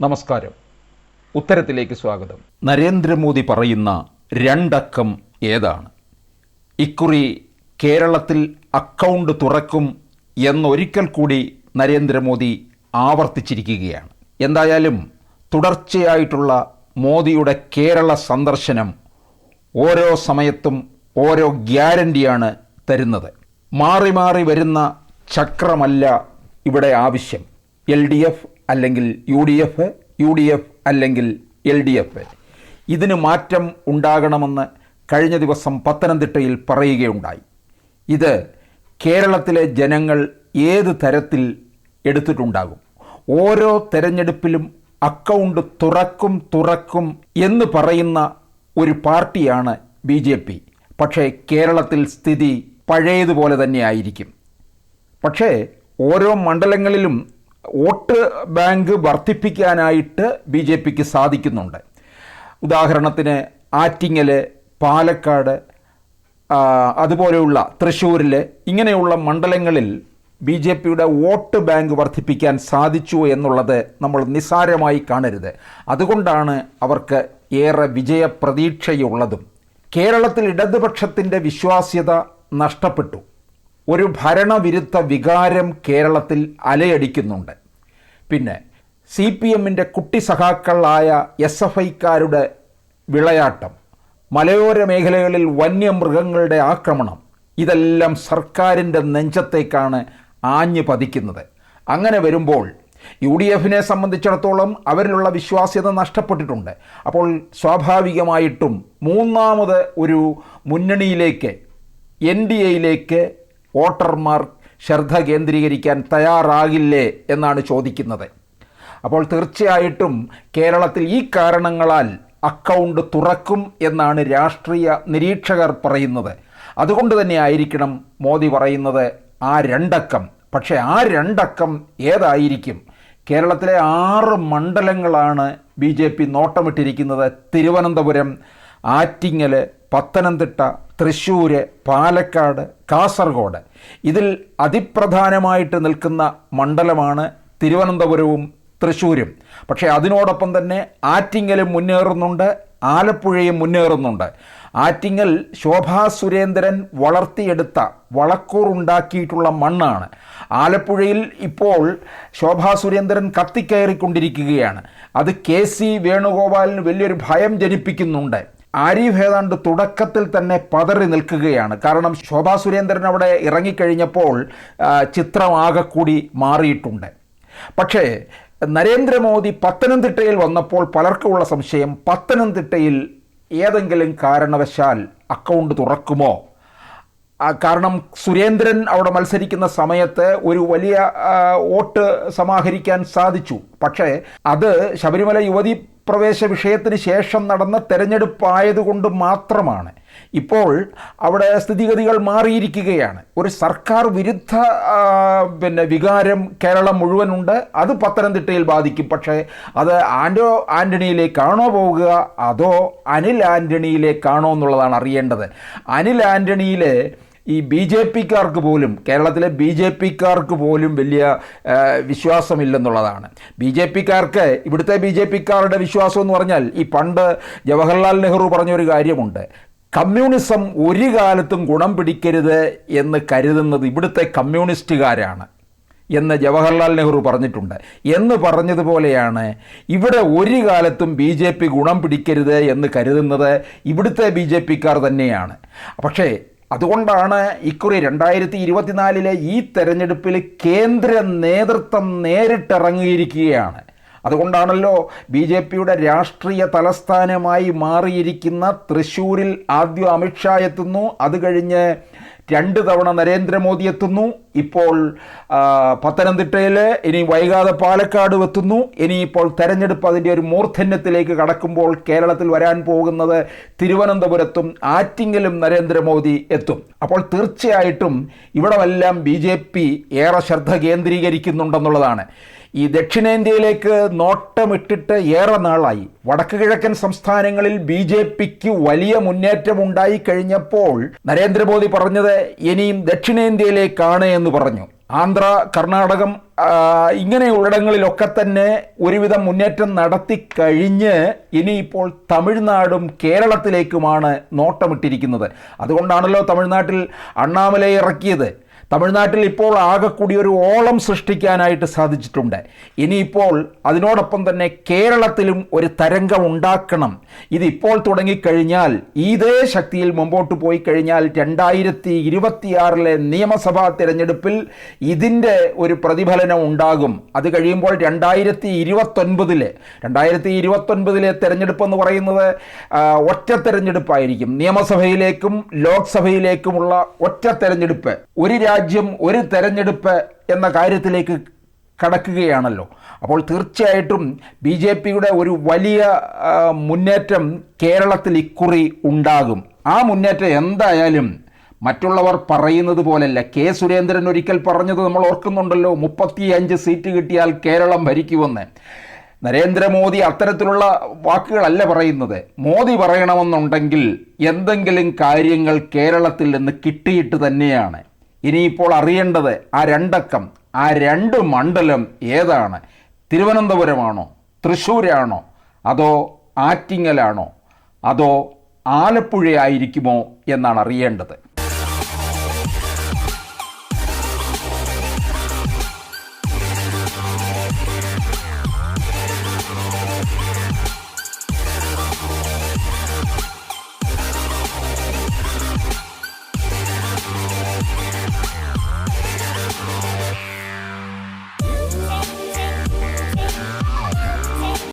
നമസ്കാരം. ഉത്തരത്തിലേക്ക് സ്വാഗതം. നരേന്ദ്രമോദി പറയുന്ന രണ്ടക്കം ഏതാണ്? ഇക്കുറി കേരളത്തിൽ അക്കൗണ്ട് തുറക്കും എന്നൊരിക്കൽ കൂടി നരേന്ദ്രമോദി ആവർത്തിച്ചിരിക്കുകയാണ്. എന്തായാലും തുടർച്ചയായിട്ടുള്ള മോദിയുടെ കേരള സന്ദർശനം ഓരോ സമയത്തും ഓരോ ഗ്യാരണ്ടിയാണ് തരുന്നത്. മാറി മാറി വരുന്ന ചക്രമല്ല ഇവിടെ ആവശ്യം. എൽ ഡി എഫ് അല്ലെങ്കിൽ U D F U D F അല്ലെങ്കിൽ എൽ ഡി എഫ്. ഇതിന് മാറ്റം ഉണ്ടാകണമെന്ന് കഴിഞ്ഞ ദിവസം പത്തനംതിട്ടയിൽ പറയുകയുണ്ടായി. ഇത് കേരളത്തിലെ ജനങ്ങൾ ഏത് തരത്തിൽ എടുത്തിട്ടുണ്ടാകും? ഓരോ തെരഞ്ഞെടുപ്പിലും അക്കൗണ്ട് തുറക്കും തുറക്കും എന്ന് പറയുന്ന ഒരു പാർട്ടിയാണ് ബി ജെ പി. പക്ഷേ കേരളത്തിൽ സ്ഥിതി പഴയതുപോലെ തന്നെ ആയിരിക്കും പക്ഷേ ഓരോ മണ്ഡലങ്ങളിലും വോട്ട് ബാങ്ക് വർദ്ധിപ്പിക്കാനായിട്ട് ബി ജെ പിക്ക് സാധിക്കുന്നുണ്ട്. ഉദാഹരണത്തിന് ആറ്റിങ്ങൽ പാലക്കാട് അതുപോലെയുള്ള തൃശ്ശൂരിൽ ഇങ്ങനെയുള്ള മണ്ഡലങ്ങളിൽ ബി ജെ പിയുടെ വോട്ട് ബാങ്ക് വർദ്ധിപ്പിക്കാൻ സാധിച്ചു എന്നുള്ളത് നമ്മൾ നിസ്സാരമായി കാണരുത്. അതുകൊണ്ടാണ് അവർക്ക് ഏറെ വിജയപ്രതീക്ഷയുള്ളതും കേരളത്തിൽ ഇടതുപക്ഷത്തിന്റെ വിശ്വാസ്യത നഷ്ടപ്പെട്ടു. ഒരു ഭരണവിരുദ്ധ വികാരം കേരളത്തിൽ അലയടിക്കുന്നുണ്ട്. പിന്നെ സി പി എമ്മിന്റെ കുട്ടി സഖാക്കളായ എസ് എഫ് ഐക്കാരുടെ വിളയാട്ടം മലയോര മേഖലകളിൽ വന്യമൃഗങ്ങളുടെ ആക്രമണം ഇതെല്ലാം സർക്കാരിന്റെ നെഞ്ചത്തേക്കാണ് ആഞ്ഞു പതിക്കുന്നത്. അങ്ങനെ വരുമ്പോൾ യു ഡി എഫിനെ സംബന്ധിച്ചിടത്തോളം അവരിലുള്ള വിശ്വാസ്യത നഷ്ടപ്പെട്ടിട്ടുണ്ട്. അപ്പോൾ സ്വാഭാവികമായിട്ടും മൂന്നാമത് ഒരു മുന്നണിയിലേക്ക് എൻ ഡി എയിലേക്ക് വോട്ടർമാർ ശ്രദ്ധ കേന്ദ്രീകരിക്കാൻ തയ്യാറാകില്ലേ എന്നാണ് ചോദിക്കുന്നത്. അപ്പോൾ തീർച്ചയായിട്ടും കേരളത്തിൽ ഈ കാരണങ്ങളാൽ അക്കൗണ്ട് തുറക്കും എന്നാണ് രാഷ്ട്രീയ നിരീക്ഷകർ പറയുന്നത്. അതുകൊണ്ട് തന്നെ ആയിരിക്കണം മോദി പറയുന്നത് ആ രണ്ടക്കം. പക്ഷേ ആ രണ്ടക്കം ഏതായിരിക്കും? കേരളത്തിലെ ആറ് മണ്ഡലങ്ങളാണ് ബി ജെ പി നോട്ടമിട്ടിരിക്കുന്നത്. തിരുവനന്തപുരം ആറ്റിങ്ങൽ പത്തനംതിട്ട തൃശ്ശൂർ പാലക്കാട് കാസർഗോഡ്. ഇതിൽ അതിപ്രധാനമായിട്ട് നിൽക്കുന്ന മണ്ഡലമാണ് തിരുവനന്തപുരവും തൃശ്ശൂരും. പക്ഷേ അതിനോടൊപ്പം തന്നെ ആറ്റിങ്ങലും മുന്നേറുന്നുണ്ട് ആലപ്പുഴയും മുന്നേറുന്നുണ്ട്. ആറ്റിങ്ങൽ ശോഭാ സുരേന്ദ്രൻ വളർത്തിയെടുത്ത വളക്കൂർ ഉണ്ടാക്കിയിട്ടുള്ള മണ്ണാണ്. ആലപ്പുഴയിൽ ഇപ്പോൾ ശോഭാ സുരേന്ദ്രൻ കത്തിക്കയറിക്കൊണ്ടിരിക്കുകയാണ്. അത് കെ സി വേണുഗോപാലിന് വലിയൊരു ഭയം ജനിപ്പിക്കുന്നുണ്ട്. ആരിഫ് ഏതാണ്ട് തുടക്കത്തിൽ തന്നെ പതറി നിൽക്കുകയാണ്. കാരണം ശോഭാ സുരേന്ദ്രൻ അവിടെ ഇറങ്ങിക്കഴിഞ്ഞപ്പോൾ ചിത്രമാകെ കൂടി മാറിയിട്ടുണ്ട്. പക്ഷേ നരേന്ദ്രമോദി പത്തനംതിട്ടയിൽ വന്നപ്പോൾ പലർക്കുമുള്ള സംശയം പത്തനംതിട്ടയിൽ ഏതെങ്കിലും കാരണവശാൽ അക്കൗണ്ട് തുറക്കുമോ? കാരണം സുരേന്ദ്രൻ അവിടെ മത്സരിക്കുന്ന സമയത്ത് ഒരു വലിയ വോട്ട് സമാഹരിക്കാൻ സാധിച്ചു. പക്ഷേ അത് ശബരിമല യുവതി പ്രവേശ വിഷയത്തിന് ശേഷം നടന്ന തെരഞ്ഞെടുപ്പായതുകൊണ്ട് മാത്രമാണ്. ഇപ്പോൾ അവിടെ സ്ഥിതിഗതികൾ മാറിയിരിക്കുകയാണ്. ഒരു സർക്കാർ വിരുദ്ധ പിന്നെ വികാരം കേരളം മുഴുവനുണ്ട്. അത് പത്തനംതിട്ടയിൽ ബാധിക്കും. പക്ഷേ അത് ആൻഡോ ആന്റണിയിലേക്കാണോ പോവുക? അതോ അനിൽ ആന്റണിയിലേക്കാണോ എന്നുള്ളതാണ് അറിയേണ്ടത്. അനിൽ ആന്റണിയിൽ ഈ ബി ജെ പിക്കാർക്ക് പോലും കേരളത്തിലെ ബി ജെ പിക്കാർക്ക് പോലും വലിയ വിശ്വാസമില്ലെന്നുള്ളതാണ്. ബി ജെ പിക്കാർക്ക് ഇവിടുത്തെ ബി ജെ പിക്കാരുടെ വിശ്വാസം എന്ന് പറഞ്ഞാൽ ഈ പണ്ട് ജവഹർലാൽ നെഹ്റു പറഞ്ഞൊരു കാര്യമുണ്ട്. കമ്മ്യൂണിസം ഒരു കാലത്തും ഗുണം പിടിക്കരുത് എന്ന് കരുതുന്നത് ഇവിടുത്തെ കമ്മ്യൂണിസ്റ്റുകാരാണ് എന്ന് ജവഹർലാൽ നെഹ്റു പറഞ്ഞിട്ടുണ്ട്. എന്ന് പറഞ്ഞതുപോലെയാണ് ഇവിടെ ഒരു കാലത്തും ബി ജെ പി ഗുണം പിടിക്കരുത് എന്ന് കരുതുന്നത് ഇവിടുത്തെ ബി ജെ പിക്കാർ തന്നെയാണ്. പക്ഷേ അതുകൊണ്ടാണ് ഇക്കുറി രണ്ടായിരത്തി ഇരുപത്തിനാലിലെ ഈ തെരഞ്ഞെടുപ്പിൽ കേന്ദ്ര നേതൃത്വം നേരിട്ടിറങ്ങിയിരിക്കുകയാണ്. അതുകൊണ്ടാണല്ലോ ബി ജെ പിയുടെ രാഷ്ട്രീയ തലസ്ഥാനമായി മാറിയിരിക്കുന്ന തൃശ്ശൂരിൽ ആദ്യം അമിത്ഷാ എത്തുന്നു. അത് കഴിഞ്ഞ് രണ്ട് തവണ നരേന്ദ്രമോദി എത്തുന്നു. ഇപ്പോൾ പത്തനംതിട്ടയിൽ ഇനി വൈകാതെ പാലക്കാട് എത്തുന്നു. ഇനിയിപ്പോൾ തെരഞ്ഞെടുപ്പ് അതിന്റെ ഒരു മൂർധന്യത്തിലേക്ക് കടക്കുമ്പോൾ കേരളത്തിൽ വരാൻ പോകുന്നത് തിരുവനന്തപുരത്തും ആറ്റിങ്ങലും നരേന്ദ്രമോദി എത്തും. അപ്പോൾ തീർച്ചയായിട്ടും ഇവിടമെല്ലാം ബി ജെ പി ഏറെ ശ്രദ്ധ കേന്ദ്രീകരിക്കുന്നുണ്ടെന്നുള്ളതാണ്. ഈ ദക്ഷിണേന്ത്യയിലേക്ക് നോട്ടമിട്ടിട്ട് ഏറെ നാളായി. വടക്ക് കിഴക്കൻ സംസ്ഥാനങ്ങളിൽ ബി ജെ പിക്ക് വലിയ മുന്നേറ്റമുണ്ടായി കഴിഞ്ഞപ്പോൾ നരേന്ദ്രമോദി പറഞ്ഞത് ഇനിയും ദക്ഷിണേന്ത്യയിലേക്കാണ് എന്ന് പറഞ്ഞു. ആന്ധ്ര കർണാടകം ഇങ്ങനെയുള്ളിടങ്ങളിലൊക്കെ തന്നെ ഒരുവിധം മുന്നേറ്റം നടത്തി കഴിഞ്ഞ് ഇനിയിപ്പോൾ തമിഴ്നാടും കേരളത്തിലേക്കുമാണ് നോട്ടമിട്ടിരിക്കുന്നത്. അതുകൊണ്ടാണല്ലോ തമിഴ്നാട്ടിൽ അണ്ണാമലയെ ഇറക്കിയത്. തമിഴ്നാട്ടിൽ ഇപ്പോൾ ആകെ കൂടി ഒരു ഓളം സൃഷ്ടിക്കാനായിട്ട് സാധിച്ചിട്ടുണ്ട്. ഇനിയിപ്പോൾ അതിനോടൊപ്പം തന്നെ കേരളത്തിലും ഒരു തരംഗം ഉണ്ടാക്കണം. ഇതിപ്പോൾ തുടങ്ങിക്കഴിഞ്ഞാൽ ഇതേ ശക്തിയിൽ മുമ്പോട്ട് പോയി കഴിഞ്ഞാൽ രണ്ടായിരത്തി ഇരുപത്തിയാറിലെ നിയമസഭാ തിരഞ്ഞെടുപ്പിൽ ഇതിന്റെ ഒരു പ്രതിഫലനം ഉണ്ടാകും. അത് കഴിയുമ്പോൾ രണ്ടായിരത്തി ഇരുപത്തൊൻപതിലെ രണ്ടായിരത്തി ഇരുപത്തൊൻപതിലെ തെരഞ്ഞെടുപ്പ് എന്ന് പറയുന്നത് ഒറ്റ തെരഞ്ഞെടുപ്പായിരിക്കും. നിയമസഭയിലേക്കും ലോക്സഭയിലേക്കുമുള്ള ഒറ്റ തെരഞ്ഞെടുപ്പ്. ഒരു രാജ്യം ഒരു തെരഞ്ഞെടുപ്പ് എന്ന കാര്യത്തിലേക്ക് കടക്കുകയാണല്ലോ. അപ്പോൾ തീർച്ചയായിട്ടും ബി ജെ പിയുടെ ഒരു വലിയ മുന്നേറ്റം കേരളത്തിൽ ഇക്കുറി ഉണ്ടാകും. ആ മുന്നേറ്റം എന്തായാലും മറ്റുള്ളവർ പറയുന്നത് പോലല്ല. കെ സുരേന്ദ്രൻ ഒരിക്കൽ പറഞ്ഞത് നമ്മൾ ഓർക്കുന്നുണ്ടല്ലോ മുപ്പത്തിയഞ്ച് സീറ്റ് കിട്ടിയാൽ കേരളം ഭരിക്കുമെന്ന്. നരേന്ദ്രമോദി അത്തരത്തിലുള്ള വാക്കുകളല്ല പറയുന്നത്. മോദി പറയണമെന്നുണ്ടെങ്കിൽ എന്തെങ്കിലും കാര്യങ്ങൾ കേരളത്തിൽ നിന്ന് കിട്ടിയിട്ട് തന്നെയാണ്. ഇനിയിപ്പോൾ അറിയേണ്ടത് ആ രണ്ടക്കം ആ രണ്ട് മണ്ഡലം ഏതാണ്? തിരുവനന്തപുരമാണോ? തൃശ്ശൂരാണോ? അതോ ആറ്റിങ്ങലാണോ? അതോ ആലപ്പുഴയായിരിക്കുമോ എന്നാണ് അറിയേണ്ടത്.